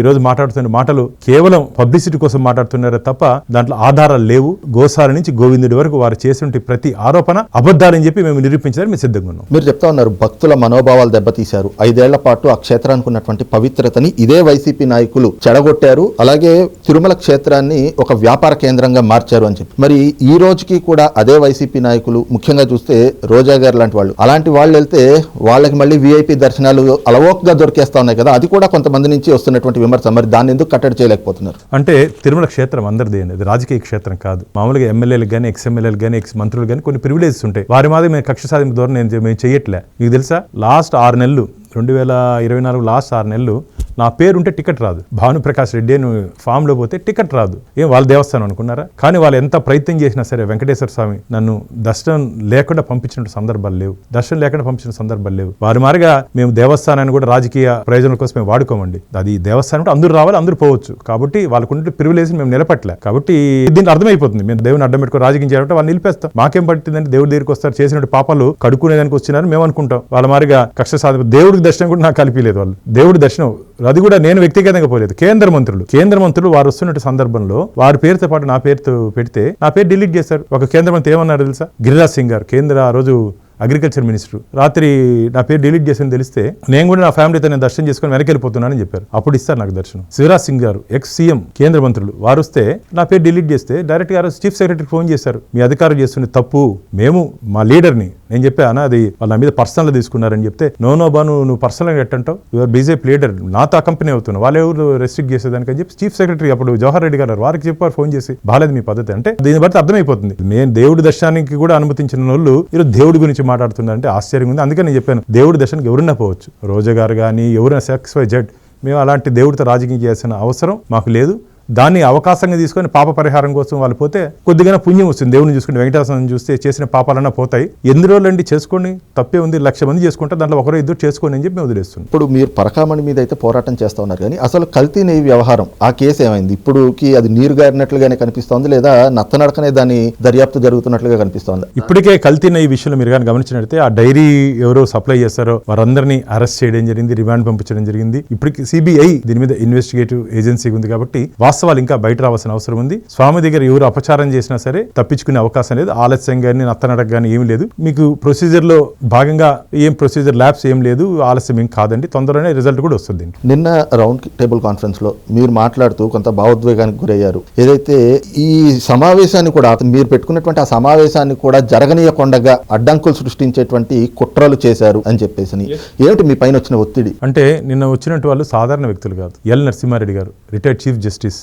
ఈరోజు మాట్లాడుతున్న మాటలు కేవలం పబ్లిసిటీ కోసం మాట్లాడుతున్నారే తప్ప దాంట్లో ఆధారాలు లేవు. గోసాల నుంచి గోవిందుడి వరకు వారు చేసినటువంటి ప్రతి ఆరోపణ అబద్ధాలని చెప్పి మేము నిరూపించడానికి మేము సిద్ధంగా ఉన్నాం.
మీరు చెప్తా ఉన్నారు భక్తుల మనోభావాలు దెబ్బతీశారు. ఐదేళ్ళ పాటు ఆ క్షేత్రానికి ఉన్నటువంటి పవిత్రతని ఇదే వైసీపీ నాయకులు చెడగొట్టారు. అలాగే తిరుమల క్షేత్రాన్ని ఒక వ్యాపార కేంద్రంగా మార్చారు అని చెప్పి. మరి ఈ రోజుకి కూడా అదే వైసీపీ నాయకులు ముఖ్యంగా చూస్తే రోజా గారు లాంటి వాళ్ళు. అలాంటి వాళ్ళు వెళ్తే వాళ్ళకి మళ్ళీ వీఐపీ దర్శనాలు అలవోక్గా దొరికేస్తా ఉన్నాయి కదా. అది కూడా కొంతమంది నుంచి వస్తున్నటువంటి విమర్శ. మరి దాన్ని ఎందుకు కట్టడి చేయలేకపోతున్నారు?
అంటే తిరుమల క్షేత్రం అందరిది అది రాజకీయ క్షేత్రం కాదు. మామూలుగా ఎమ్మెల్యేలకు కానీ ఎక్స్ ఎమ్మెల్యేలకు కానీ ఎక్స్ మంత్రులు కానీ కొన్ని ప్రివిలేజెస్ ఉంటాయి. వారి మాది మేము కక్ష సాధింపు ద్వారా నేను మేము చేయట్లే. మీకు తెలుసా? లాస్ట్ ఆరు నెలలు రెండు వేల ఇరవై నాలుగు లాస్ట్ ఆరు నెలలు నా పేరు ఉంటే టికెట్ రాదు. భానుప్రకాష్ రెడ్డి అని ఫామ్లో పోతే టికెట్ రాదు. ఏం వాళ్ళ దేవస్థానం అనుకున్నారా? కానీ వాళ్ళు ఎంత ప్రయత్నం చేసినా సరే వెంకటేశ్వర స్వామి నన్ను దర్శనం లేకుండా పంపించిన సందర్భాలు లేవు. దర్శనం లేకుండా పంపించిన సందర్భాలు లేవు. వారి మారిగా మేము దేవస్థానాన్ని కూడా రాజకీయ ప్రయోజనం కోసం మేము వాడుకోమండి. అది దేవస్థానం అంటే అందరూ రావాలి అందరూ పోవచ్చు. కాబట్టి వాళ్ళకుంటే ప్రివిలేజ్ మేము నిలబట్టలే. కాబట్టి దీనికి అర్థమైపోతుంది. మేము దేవుని అడ్డం పెట్టుకుని రాజకీయం చేయాలంటే వాళ్ళు నిలిపేస్తాం. మాకేం పట్టిందంటే దేవుడి దగ్గరికి వస్తారు చేసిన పాపాలు కడుక్కునేదానికి వచ్చినారని మేము అనుకుంటాం. వాళ్ళ మారిగా కక్ష సాధన దేవుడికి దర్శనం కూడా నాకు కలిపిలేదు వాళ్ళు. దేవుడి దర్శనం అది కూడా నేను వ్యక్తిగతంగా పోలేదు. కేంద్ర మంత్రులు. కేంద్ర మంత్రులు వారు వస్తున్న సందర్భంలో వారి పేరుతో పాటు నా పేరుతో పెడితే నా పేరు డిలీట్ చేశారు. ఒక కేంద్ర మంత్రి ఏమన్నారు తెలుసా? గిరిరాజ్ సింగ్ గారు. కేంద్ర ఆ రోజు అగ్రికల్చర్ మినిస్టర్. రాత్రి నా పేరు డిలీట్ చేసిన తెలిస్తే నేను కూడా నా ఫ్యామిలీతో నేను దర్శనం చేసుకుని వెనక్కి వెళ్ళిపోతున్నానని చెప్పారు. అప్పుడు ఇస్తారు నాకు దర్శనం. శివరాజ్ సింగ్ గారు ఎక్స్ సీఎం కేంద్ర మంత్రులు. వారు వస్తే నా పేరు డిలీట్ చేస్తే డైరెక్ట్ గారు చీఫ్ సెక్రటరీ ఫోన్ చేశారు. మీ అధికారులు చేస్తున్న తప్పు మేము మా లీడర్ని. నేను చెప్పాను అది వాళ్ళ మీద పర్సనల్ తీసుకున్నారని చెప్తే నో నో బాను నువ్వు పర్సనల్ ఎట్టంటావు? Your BJP leader. నాతో ఆ కంపెనీ అవుతున్నావు. వాళ్ళు ఎవరు రెస్ట్రిక్ట్ చేసేదానికి? అని చెప్పి చీఫ్ సెక్రటరీ అప్పుడు జవహర్ రెడ్డి గారు వారికి చెప్పారు ఫోన్ చేసి బాలేదు మీ పద్ధతి. అంటే దీన్ని బట్టి అర్థమైపోతుంది. నేను దేవుడి దర్శనానికి కూడా అనుమతించిన వాళ్ళు ఈరోజు దేవుడి గురించి మాట్లాడుతున్నారంటే ఆశ్చర్యం ఉంది. అందుకని నేను చెప్పాను దేవుడి దర్శనకి ఎవరైనా పోవచ్చు. రోజా గారు కానీ ఎవరైనా సెక్స్ వై జెడ్. మేము అలాంటి దేవుడితో రాజకీయం చేయాల్సిన అవసరం మాకు లేదు. దాన్ని అవకాశంగా తీసుకొని పాప పరిహారం కోసం వాళ్ళు పోతే కొద్దిగా పుణ్యం వస్తుంది. దేవుని చూసుకుని వెంకటేశ్వరం చూస్తే చేసిన పాపాలన్నా పోతాయి. ఎన్ని రోజులండి చేసుకోండి తప్పే ఉంది. లక్ష మంది చేసుకుంటే దాంట్లో ఒకరో ఇద్దరు చేసుకోండి అని చెప్పి మేము వదిలేస్తున్నాం.
ఇప్పుడు మీరు పరకామణి మీద అయితే పోరాటం చేస్తా ఉన్నారు కానీ అసలు కల్తీ నెయ్యి వ్యవహారం ఆ కేసు ఏమైంది? ఇప్పుడుకి అది నీరు గారినట్లుగానే కనిపిస్తోంది లేదా నత్తనడకనే దాని దర్యాప్తు జరుగుతున్నట్లుగా కనిపిస్తోంది?
ఇప్పటికే కల్తీన ఈ విషయంలో మీరు కానీ గమనించినట్లయితే ఆ డైరీ ఎవరో సప్లై చేస్తారో వారందరినీ అరెస్ట్ చేయడం జరిగింది రిమాండ్ పంపించడం జరిగింది. ఇప్పటికి సిబిఐ దీని మీద ఇన్వెస్టిగేటివ్ ఏజెన్సీ ఉంది కాబట్టి వాస్తవాలు ఇంకా బయట రావాల్సిన అవసరం ఉంది. స్వామి దగ్గర ఎవరు అపచారం చేసినా సరే తప్పించుకునే అవకాశం లేదు. ఆలస్యం కానీ నత్తనడక కానీ ఏమీ లేదు. మీకు ప్రొసీజర్లో భాగంగా ఏం ప్రొసీజర్ ల్యాబ్స్ ఏం లేదు. ఆలస్యం ఏం కాదండి. తొందరనే రిజల్ట్ కూడా వస్తుంది
నిన్న రౌండ్ టేబుల్ కాన్ఫరెన్స్లో మీరు మాట్లాడుతూ కొంత భావోద్వేగానికి గురయ్యారు. ఏదైతే ఈ సమావేశాన్ని కూడా అతను మీరు పెట్టుకున్నటువంటి ఆ సమావేశాన్ని కూడా జరగనీయకుండగా అడ్డంకులు సృష్టించేటువంటి కుట్రలు చేశారు అని చెప్పేసి. ఏమిటి మీ పైన వచ్చిన ఒత్తిడి?
అంటే నిన్న వచ్చినట్టు వాళ్ళు సాధారణ వ్యక్తులు కాదు. ఎల్ నరసింహారెడ్డి గారు retired chief justice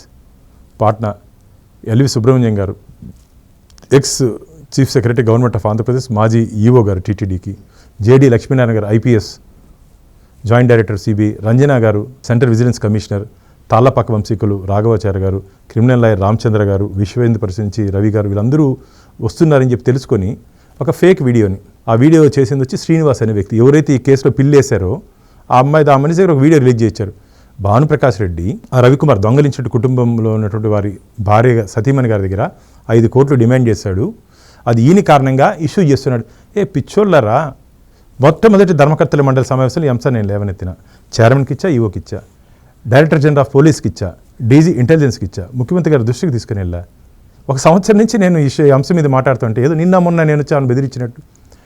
Patna L V Subrahmanyam గారు ex chief secretary government of Andhra Pradesh మాజీ ఈఓ గారు టీటీడీకి జేడి లక్ష్మీనారాయణ గారు IPS joint director CB Ranjana గారు సెంట్రల్ విజిలెన్స్ కమిషనర్ తాళ్ళపాక వంశీకులు రాఘవాచార్య గారు క్రిమినల్ లాయర్ రామచంద్ర గారు విశ్వేంద్ర పరిశీలించి రవి గారు వీళ్ళందరూ వస్తున్నారని చెప్పి తెలుసుకొని ఒక ఫేక్ వీడియోని ఆ వీడియో చేసింది వచ్చి శ్రీనివాస్ అనే వ్యక్తి. ఎవరైతే ఈ కేసులో పిల్లేశారో ఆ అమ్మాయి ఆ మనిషి దగ్గర ఒక వీడియో రిలీజ్ చేశారు. భానుప్రకాష్ రెడ్డి ఆ రవికుమార్ దొంగలించిన కుటుంబంలో ఉన్నటువంటి వారి భార్య సతీమణి గారి దగ్గర ఐదు కోట్లు డిమాండ్ చేశాడు. అది ఈయన కారణంగా ఇష్యూ చేస్తున్నాడు. ఏ పిచ్చోళ్ళరా? మొట్టమొదటి ధర్మకర్తల మండలి సమావేశంలో ఈ అంశాన్ని నేను లేవనెత్తిన. చైర్మన్కి ఇచ్చా ఈఓకి ఇచ్చా. డైరెక్టర్ జనరల్ ఆఫ్ పోలీస్కి ఇచ్చా. డీజీ ఇంటెలిజెన్స్కి ఇచ్చా. ముఖ్యమంత్రి గారి దృష్టికి తీసుకుని వెళ్ళా. ఒక సంవత్సరం నుంచి నేను ఈ అంశం మీద మాట్లాడుతుంటే ఏదో నిన్న మొన్న నేను వచ్చి బెదిరించినట్టు.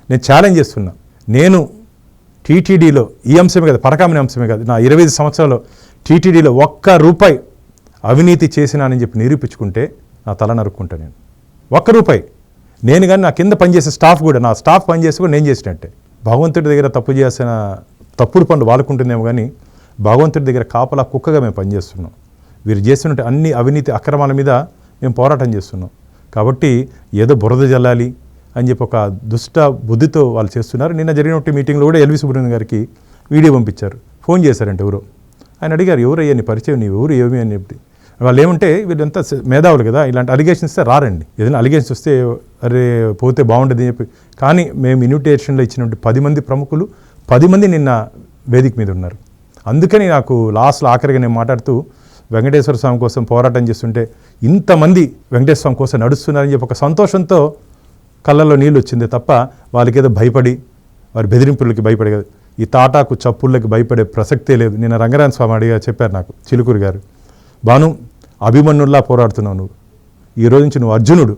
నేను ఛాలెంజ్ చేస్తున్నా. నేను టీటీడీలో ఈ అంశమే కాదు పరకామని అంశమే కాదు. నా ఇరవై ఐదు సంవత్సరాలు టీటీడీలో ఒక్క రూపాయి అవినీతి చేసినానని చెప్పి నిరూపించుకుంటే నా తల నరుక్కుంటా నేను. ఒక్క రూపాయి. నేను కానీ నా కింద పనిచేసే స్టాఫ్ కూడా నా స్టాఫ్ పనిచేసి కూడా నేను చేసినట్టే. భగవంతుడి దగ్గర తప్పు చేసిన తప్పుడు పనులు వాళ్ళకుంటుందేమో కానీ భగవంతుడి దగ్గర కాపలా కుక్కగా మేము పనిచేస్తున్నాం. వీరు చేస్తున్నట్టు అన్ని అవినీతి అక్రమాల మీద మేము పోరాటం చేస్తున్నాం. కాబట్టి ఏదో బురద జల్లాలి అని చెప్పి ఒక దుష్ట బుద్ధితో వాళ్ళు చేస్తున్నారు. నిన్న జరిగినట్టు మీటింగ్లో కూడా ఎల్వి సుబ్రహ్మణ్యం గారికి వీడియో పంపించారు. ఫోన్ చేశారంటే ఎవరో. ఆయన అడిగారు ఎవరయ్యా నీ పరిచయం? నీ ఎవరు? ఏమి? అని చెప్పి. వాళ్ళు ఏమంటే వీళ్ళంతా మేధావులు కదా ఇలాంటి అలిగేషన్స్ ఇస్తే రారండి. ఏదైనా అలిగేషన్స్ వస్తే అరే పోతే బాగుంటుంది అని చెప్పి. కానీ మేము ఇన్విటేషన్లో ఇచ్చినటువంటి పది మంది ప్రముఖులు పది మంది నిన్న వేదిక మీద ఉన్నారు. అందుకని నాకు లాస్ట్లో ఆఖరిగా నేను మాట్లాడుతూ వెంకటేశ్వర స్వామి కోసం పోరాటం చేస్తుంటే ఇంతమంది వెంకటేశ్వర స్వామి కోసం నడుస్తున్నారని చెప్పి ఒక సంతోషంతో కళ్ళల్లో నీళ్ళు వచ్చింది తప్ప వాళ్ళకి ఏదో భయపడి వారి బెదిరింపులకి భయపడే కదా. ఈ తాటాకు చప్పుళ్ళకి భయపడే ప్రసక్తే లేదు. నిన్న రంగరాజన్ స్వామి అడిగా చెప్పారు నాకు చిలుకూరు గారు. బాను అభిమన్యుల్లా పోరాడుతున్నావు నువ్వు. ఈ రోజు నుంచి నువ్వు అర్జునుడు.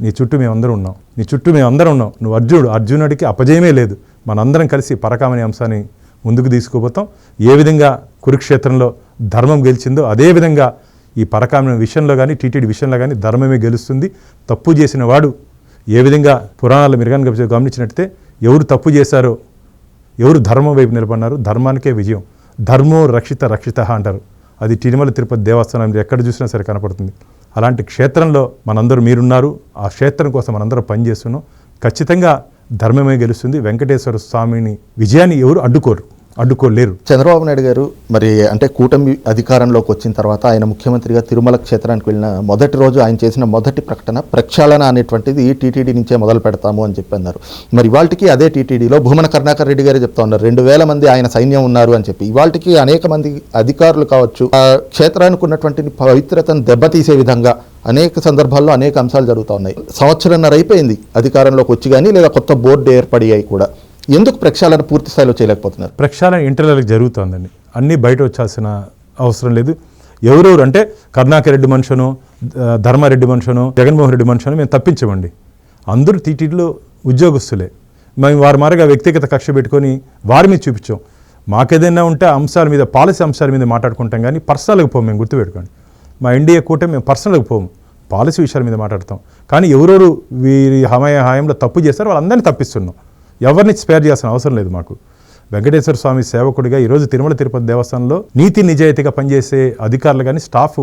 నీ చుట్టూ మేమందరం ఉన్నాం. నీ చుట్టూ మేమందరం ఉన్నాం. నువ్వు అర్జునుడు. అర్జునుడికి అపజయమే లేదు. మనందరం కలిసి పరకామని అంశాన్ని ముందుకు తీసుకుపోతాం. ఏ విధంగా కురుక్షేత్రంలో ధర్మం గెలిచిందో అదే విధంగా ఈ పరకామని విషయంలో కానీ టీటీడీ విషయంలో కానీ ధర్మమే గెలుస్తుంది. తప్పు చేసిన వాడు ఏ విధంగా పురాణాలు మీరు కనుక గమనించినట్టయితే ఎవరు తప్పు చేశారో ఎవరు ధర్మం వైపు నిలబడినారు ధర్మానికే విజయం. ధర్మో రక్షిత రక్షిత అంటారు. అది తిరుమల తిరుపతి దేవస్థానం ఎక్కడ చూసినా సరే కనపడుతుంది. అలాంటి క్షేత్రంలో మనందరూ మీరున్నారు. ఆ క్షేత్రం కోసం మనందరం పనిచేస్తున్నాం. ఖచ్చితంగా ధర్మమే గెలుస్తుంది. వెంకటేశ్వర స్వామిని విజయాన్ని ఎవరు అడ్డుకోరు. అడ్డుకోలేరు.
చంద్రబాబు నాయుడు గారు మరి అంటే కూటమి అధికారంలోకి వచ్చిన తర్వాత ఆయన ముఖ్యమంత్రిగా తిరుమల క్షేత్రానికి వెళ్ళిన మొదటి రోజు ఆయన చేసిన మొదటి ప్రకటన ప్రక్షాళన అనేటువంటిది టీటీడీ నుంచే మొదలు పెడతాము అని చెప్పి అన్నారు మరి ఇవాళకి అదే టీటీడీలో భూమన కరుణాకర్ రెడ్డి గారు చెప్తా ఉన్నారు. రెండు వేల మంది ఆయన సైన్యం ఉన్నారు అని చెప్పి. ఇవాళకి అనేక మంది అధికారులు కావచ్చు ఆ క్షేత్రానికి ఉన్నటువంటి పవిత్రతను దెబ్బతీసే విధంగా అనేక సందర్భాల్లో అనేక అంశాలు జరుగుతూ ఉన్నాయి. సంవత్సరంన్నర అయిపోయింది అధికారంలోకి వచ్చి కానీ లేదా కొత్త బోర్డు ఏర్పడి కూడా. ఎందుకు ప్రక్షాళన పూర్తి స్థాయిలో చేయలేకపోతున్నారు?
ప్రక్షాళన ఇంటర్లకు జరుగుతోందండి. అన్నీ బయట వచ్చాల్సిన అవసరం లేదు. ఎవరెవరు అంటే కరుణాకర్ రెడ్డి మనుషును ధర్మారెడ్డి మనుషును జగన్మోహన్ రెడ్డి మనుషును మేము తప్పించమండి. అందరూ టీటీడీలో ఉద్యోగస్తులే. మేము వారి మారుగా వ్యక్తిగత కక్ష పెట్టుకొని వారి మీద చూపించాం. మాకేదైనా ఉంటే అంశాల మీద పాలసీ అంశాల మీద మాట్లాడుకుంటాం కానీ పర్సనల్గా పోము మేము గుర్తుపెట్టుకోండి. మా ఇండియా కూటమి మేము పర్సనల్గా పోము పాలసీ విషయాల మీద మాట్లాడతాం. కానీ ఎవరెవరు వీరి హమయ హాయంలో తప్పు చేస్తారో వాళ్ళందరినీ తప్పిస్తున్నాం. ఎవరిని స్పేర్ చేయాల్సిన అవసరం లేదు మాకు. వెంకటేశ్వర స్వామి సేవకుడిగా ఈరోజు తిరుమల తిరుపతి దేవస్థానంలో నీతి నిజాయితీగా పనిచేసే అధికారులు కానీ స్టాఫ్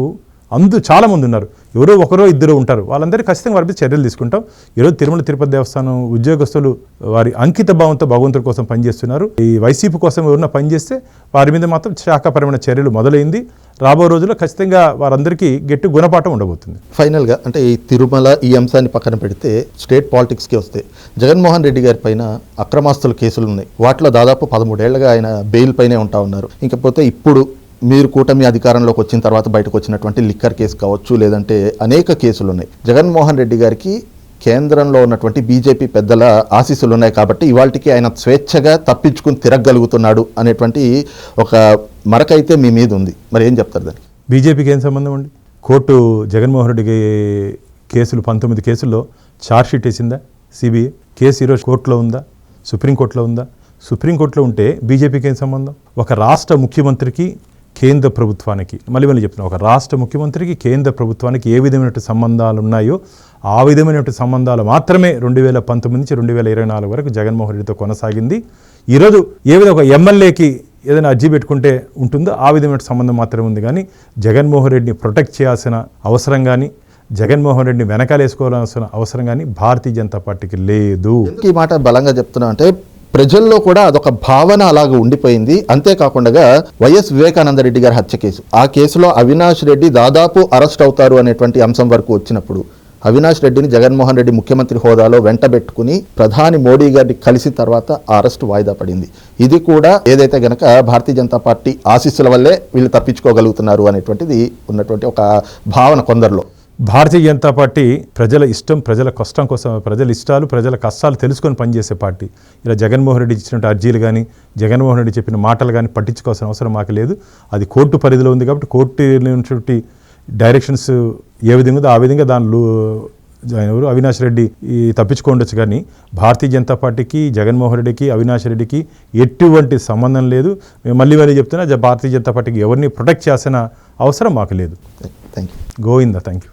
అందు చాలామంది ఉన్నారు. ఎవరో ఒకరో ఇద్దరు ఉంటారు. వాళ్ళందరికీ ఖచ్చితంగా వారి మీద చర్యలు తీసుకుంటాం. ఈరోజు తిరుమల తిరుపతి దేవస్థానం ఉద్యోగస్తులు వారి అంకిత భావంతో భగవంతుడి కోసం పనిచేస్తున్నారు. ఈ వైసీపీ కోసం ఎవరన్నా పనిచేస్తే వారి మీద మాత్రం శాఖాపరమైన చర్యలు మొదలైంది. రాబో రోజుల్లో ఖచ్చితంగా వారందరికీ గట్టి గుణపాఠం ఉండబోతుంది.
ఫైనల్గా అంటే ఈ తిరుమల ఈ అంశాన్ని పక్కన పెడితే స్టేట్ పాలిటిక్స్కి వస్తే జగన్మోహన్ రెడ్డి గారి పైన అక్రమాస్తుల కేసులు ఉన్నాయి. వాటిలో దాదాపు పదమూడేళ్ళుగా ఆయన బెయిల్ పైనే ఉంటా ఉన్నారు. ఇంకపోతే ఇప్పుడు మీరు కూటమి అధికారంలోకి వచ్చిన తర్వాత బయటకు వచ్చినటువంటి లిక్కర్ కేసు కావచ్చు లేదంటే అనేక కేసులు ఉన్నాయి. జగన్మోహన్ రెడ్డి గారికి కేంద్రంలో ఉన్నటువంటి బీజేపీ పెద్దల ఆశీస్సులు ఉన్నాయి కాబట్టి ఇవాళకి ఆయన స్వేచ్ఛగా తప్పించుకుని తిరగలుగుతున్నాడు అనేటువంటి ఒక మరకైతే మీ మీద ఉంది. మరి ఏం చెప్తారు దానికి?
బీజేపీకి ఏం సంబంధం అండి? కోర్టు జగన్మోహన్ రెడ్డికి కేసులు పంతొమ్మిది కేసుల్లో ఛార్జ్షీట్ వేసిందా సిబిఐ? కేసు ఈరోజు కోర్టులో ఉందా? సుప్రీంకోర్టులో ఉందా? సుప్రీంకోర్టులో ఉంటే బీజేపీకి ఏం సంబంధం? ఒక రాష్ట్ర ముఖ్యమంత్రికి కేంద్ర ప్రభుత్వానికి మళ్ళీ మళ్ళీ చెప్తున్నా ఒక రాష్ట్ర ముఖ్యమంత్రికి కేంద్ర ప్రభుత్వానికి ఏ విధమైనటువంటి సంబంధాలు ఉన్నాయో ఆ విధమైనటువంటి సంబంధాలు మాత్రమే రెండు వేల పంతొమ్మిది నుంచి రెండు వేల ఇరవై నాలుగు వరకు జగన్మోహన్ రెడ్డితో కొనసాగింది. ఈరోజు ఏ విధంగా ఒక ఎమ్మెల్యేకి ఏదైనా అర్జీ పెట్టుకుంటే ఉంటుందో ఆ విధమైన సంబంధం మాత్రమే ఉంది. కానీ జగన్మోహన్ రెడ్డిని ప్రొటెక్ట్ చేయాల్సిన అవసరం కానీ జగన్మోహన్ రెడ్డిని వెనకాలేసుకోవాల్సిన అవసరం కానీ భారతీయ జనతా పార్టీకి లేదు.
ఈ మాట బలంగా చెప్తున్నా అంటే ప్రజల్లో కూడా అదొక భావన అలాగే ఉండిపోయింది. అంతేకాకుండా వైఎస్ వివేకానంద రెడ్డి గారి హత్య కేసు. ఆ కేసులో అవినాష్ రెడ్డి దాదాపు అరెస్ట్ అవుతారు అనేటువంటి అంశం వరకు వచ్చినప్పుడు అవినాష్ రెడ్డిని జగన్మోహన్ రెడ్డి ముఖ్యమంత్రి హోదాలో వెంటబెట్టుకుని ప్రధాని మోడీ గారిని కలిసి తర్వాత ఆ అరెస్ట్ వాయిదా పడింది. ఇది కూడా ఏదైతే గనక భారతీయ జనతా పార్టీ ఆశీస్సుల వల్లే వీళ్ళు తప్పించుకోగలుగుతున్నారు అనేటువంటిది ఉన్నటువంటి ఒక భావన కొందరిలో.
భారతీయ జనతా పార్టీ ప్రజల ఇష్టం ప్రజల కష్టం కోసం ప్రజల ఇష్టాలు ప్రజల కష్టాలు తెలుసుకొని పనిచేసే పార్టీ. ఇలా జగన్మోహన్ రెడ్డి ఇచ్చినట్టు అర్జీలు కానీ జగన్మోహన్ రెడ్డి చెప్పిన మాటలు కానీ పట్టించుకోవాల్సిన అవసరం మాకు లేదు. అది కోర్టు పరిధిలో ఉంది కాబట్టి కోర్టు నుంచి డైరెక్షన్స్ ఏ విధంగా ఉందో ఆ విధంగా దానిలో ఆయన ఎవరు? అవినాష్ రెడ్డి తప్పించుకోండొచ్చు కానీ భారతీయ జనతా పార్టీకి జగన్మోహన్ రెడ్డికి అవినాష్ రెడ్డికి ఎటువంటి సంబంధం లేదు. మేము మళ్ళీ మళ్ళీ చెప్తున్నా భారతీయ జనతా పార్టీకి ఎవరిని ప్రొటెక్ట్ చేయాల్సిన అవసరం మాకు లేదు.
Thank you
Govinda thank you